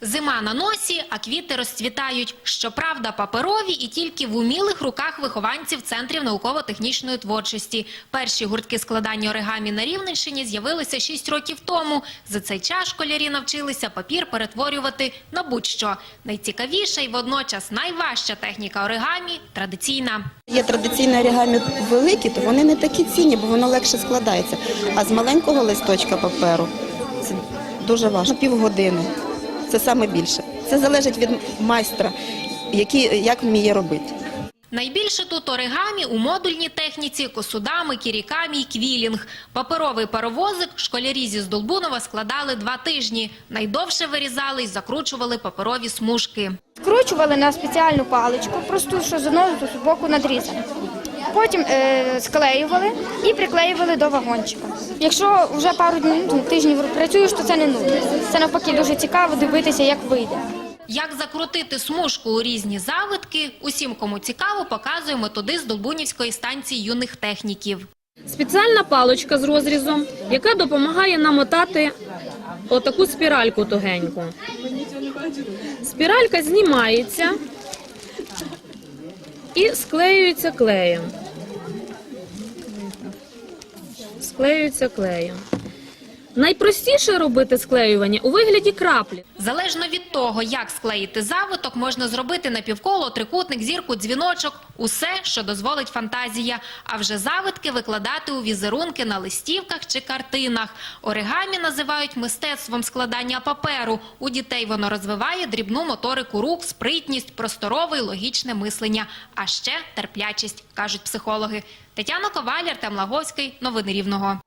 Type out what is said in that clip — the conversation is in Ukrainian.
Зима на носі, а квіти розцвітають. Щоправда, паперові і тільки в умілих руках вихованців центрів науково-технічної творчості. Перші гуртки складання оригамі на Рівненщині з'явилися 6 років тому. За цей час школярі навчилися папір перетворювати на будь-що. Найцікавіша і водночас найважча техніка оригамі – традиційна. Є традиційні оригамі великі, то вони не такі цінні, бо воно легше складається. А з маленького листочка паперу це дуже важко. Півгодини. Це саме більше. Це залежить від майстра, який, як вміє робити. Найбільше тут оригамі у модульній техніці, косудами, кірікамі і квілінг. Паперовий паровозик школярі зі Здолбунова складали два тижні. Найдовше вирізали і закручували паперові смужки. Скручували на спеціальну паличку, просту, що з одного з боку надрізано. Потім е, склеювали і приклеювали до вагончика. Якщо вже пару днів, ну, тижнів працюєш, то це не нудно. Це навпаки дуже цікаво дивитися, як вийде. Як закрутити смужку у різні завитки, усім, кому цікаво, показує методист Долбунівської станції юних техніків. Спеціальна паличка з розрізом, яка допомагає намотати отаку спіральку тугеньку. Спіралька знімається і склеюються клеєм. Склеюються клеєм. Найпростіше робити склеювання у вигляді краплі. Залежно від того, як склеїти завиток, можна зробити напівколо, трикутник, зірку, дзвіночок – усе, що дозволить фантазія. А вже завитки викладати у візерунки на листівках чи картинах. Оригамі називають мистецтвом складання паперу. У дітей воно розвиває дрібну моторику рук, спритність, просторове і логічне мислення, а ще терплячість, кажуть психологи. Тетяна Коваль, Артем Лаговський. Новини Рівного.